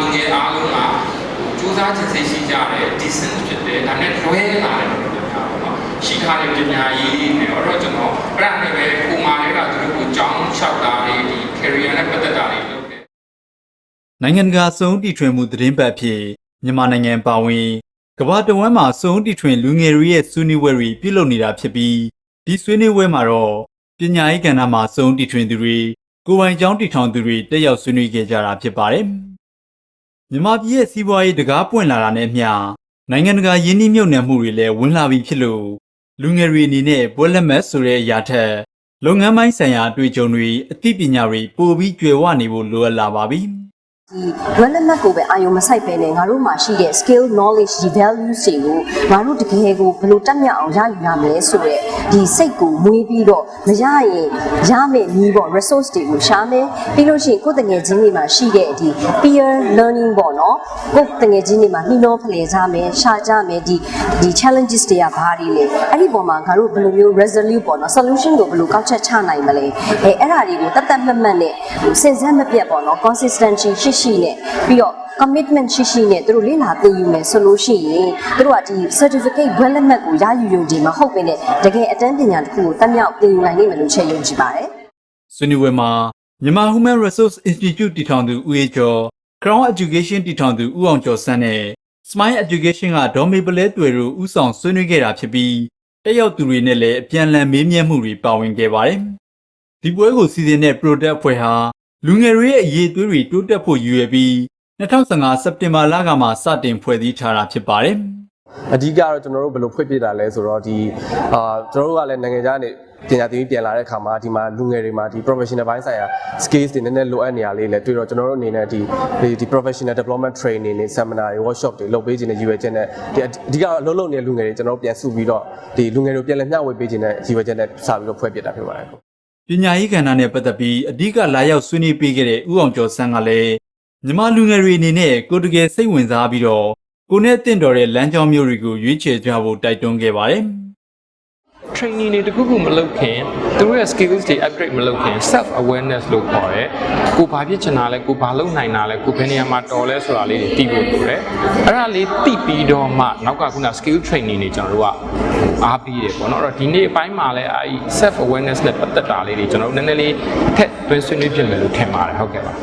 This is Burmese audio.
လူငယ်အားလုံးကစူးစမ်းခြင်းစိတ်ရှိကြတယ် decent ဖြစ်တယ်ဒါနဲ့လွဲလာတယ်လို့ပြောတာပေါ့နော်ရှိထားတဲ့ပညာရေးနဲ့တော့ကျွန်တော်အဲ့ဒါနဲ့ပဲပုံမှန်တွေကသူတို့ကိုကြောင်းလျှောက်တာတွေဒီ career နဲ့ပတ်သက်တာတွေလုပ်တယ်နိုင်ငံတကာစုံတီထွင်မှုသတင်းပတ်ဖြစ်မြန်မာနိုင်ငံပါဝင်ကမ္ဘာတဝန်းမှာစုံတီထွင်လူငယ်တွေရဲ့ဆွေးနွေးပွဲတွေပြုလုပ်နေတာဖြစ်ပြီးဒီဆွေးနွေးပွဲမှာတော့ပညာရေးကဏ္ဍမှာစုံတီထွင်သူတွေကိုယ်ပိုင်ကျောင်းတည်ထောင်သူတွေတက်ရောက်ဆွေးနွေးခဲ့ကြတာဖြစ်ပါတယ်။ မြန်မာပြည်ရဲ့စီးပွားရေးတကားပွင့်လာတာနဲ့အမျှနိုင်ငံတကာယင်းနှိမ့်မြုပ်နှံမှုတွေလည်းဝင်လာပြီးဖြစ်လို့လူငယ်တွေအနေနဲ့ပွဲလက်မှတ်ဆိုတဲ့အရာထက်လုပ်ငန်းပိုင်းဆိုင်ရာအတွေ့အကြုံတွေအသိပညာတွေပိုပြီးကျွယ်ဝနေဖို့လိုအပ်လာပါပြီ။ ဒီ development ကိုပဲအာရုံမစိုက်ပဲနဲ့ငါတို့မှာရှိတဲ့ skill knowledge ဒီ values တွေကိုငါတို့တကယ်ကိုဘယ်လိုတက်မြောက်အောင်ရယူရမလဲဆိုတော့ဒီစိတ်ကိုမွေးပြီးတော့မရရင်ရမယ်နည်းပေါ့ resource တွေကိုရှာမယ်ပြီးလို့ရှိရင်ကိုယ်တငယ်ချင်းတွေမှာရှိတဲ့ဒီ peer learning ပေါ့နော်ကိုယ်တငယ်ချင်းတွေမှာနှီးနှောဖလှယ်ကြမယ်ရှာကြမယ်ဒီဒီ challenges တွေကဘာတွေလဲအဲ့ဒီပုံမှာငါတို့ဘယ်လိုမျိုး resolute ပေါ့နော် solution ကိုဘယ်လိုကောက်ချက်ချနိုင်မလဲအဲအဲ့ဒါတွေကိုတတ်တတ်မှတ်မှတ်နဲ့စင်စမ်းမပြတ်ပေါ့နော် consistency ရှိရှိနဲ့ပြီးတော့ commitment ရှိရှိနဲ့သူတို့လေ့လာသင်ယူမယ်ဆိုလို့ရှိရင်သူတို့ကဒီ certificate ဘွဲလက်မှတ်ကိုရယူရုံဒီမဟုတ်ဘဲနဲ့တကယ်အတန်းပညာတစ်ခုကိုတက်မြောက်သင်ယူနိုင်နိုင်မယ်လို့ချက်ယုံကြည်ပါတယ်ဆွေးနွေးပွဲမှာမြန်မာ Human Resource Institute တည်ထောင်သူဦးအေးကျော် Crown Education တည်ထောင်သူဦးအောင်ကျော်စန်းနဲ့ Smile Education ကဒေါ်မေပလဲတွေ့တို့ဦးဆောင်ဆွေးနွေးခဲ့တာဖြစ်ပြီးတက်ရောက်သူတွေနဲ့လည်းအပြန်အလှန်မေးမြန်းမှုတွေပါဝင်ခဲ့ပါတယ်။ဒီပွဲကိုစီစဉ်တဲ့ Product အဖွဲ့ဟာ လူငယ်တွေရဲ့အရေးအသွေးတွေတိုးတက်ဖို့ရည်ရွယ်ပြီး2015စက်တင်ဘာလကမှစတင်ဖွဲ့စည်းထားတာဖြစ်ပါတယ်။အဓိကတော့ကျွန်တော်တို့ဘယ်လိုဖွင့်ပြတာလဲဆိုတော့ဒီအာကျွန်တော်တို့ကလည်းနိုင်ငံခြားနေပညာသင်ပြီးပြန်လာတဲ့အခါမှာဒီမှာလူငယ်တွေမှာဒီ professional ဘိုင်းဆိုင်ရာ skills တွေနည်းနည်းလိုအပ်နေရလေးလည်းတွေ့တော့ကျွန်တော်တို့အနေနဲ့ဒီဒီ professional development training တွေ seminar တွေ workshop တွေလုပ်ပေးခြင်းနဲ့ရည်ရွယ်ချက်နဲ့ဒီအဓိကအလုပ်လုပ်နေတဲ့လူငယ်တွေကျွန်တော်တို့ပြန်စုပြီးတော့ဒီလူငယ်တွေပြန်လည်မျှဝေပေးခြင်းနဲ့ရည်ရွယ်ချက်နဲ့စပြီးတော့ဖွဲ့ပြတာဖြစ်ပါတယ် ပညာရေးကဏ္ဍနဲ့ပတ်သက်ပြီးအဓိကလာရောက်ဆွေးနွေးပေးခဲ့တဲ့ဦးအောင်ကျော်စန်းကလည်းမြန်မာလူငယ်တွေအနေနဲ့ကိုယ်တကယ်စိတ်ဝင်စားပြီးတော့ကိုယ်နဲ့တင့်တော်တဲ့လမ်းကြောင်းမျိုးတွေကိုရွေးချယ်ကြဖို့တိုက်တွန်းခဲ့ပါတယ်။ training တွေတခုခုမလုပ်ခင်သူတို့ရဲ့ skills တွေ upgrade မလုပ်ခင် self awareness လို့ခေါ်တယ်ကိုဘာဖြစ်ချင်တာလဲကိုဘာလုပ်နိုင်တာလဲကိုဘယ်နေရာမှာတော်လဲဆိုတာလေးတွေသိဖို့လိုတယ်အဲ့ဒါလေးသိပြီးတော့မှနောက်ကခုန skill training တွေကျွန်တော်တို့ကအားပေးတယ်ပေါ့နော်အဲ့တော့ဒီနေ့အပိုင်းမှာလည်းအဲ့ self awareness နဲ့ပတ်သက်တာလေးတွေကျွန်တော်တို့နည်းနည်းလေးထက်သွင်းဆွေးနွေးပြင်မယ်လို့ထင်ပါတယ်ဟုတ်ကဲ့ပါ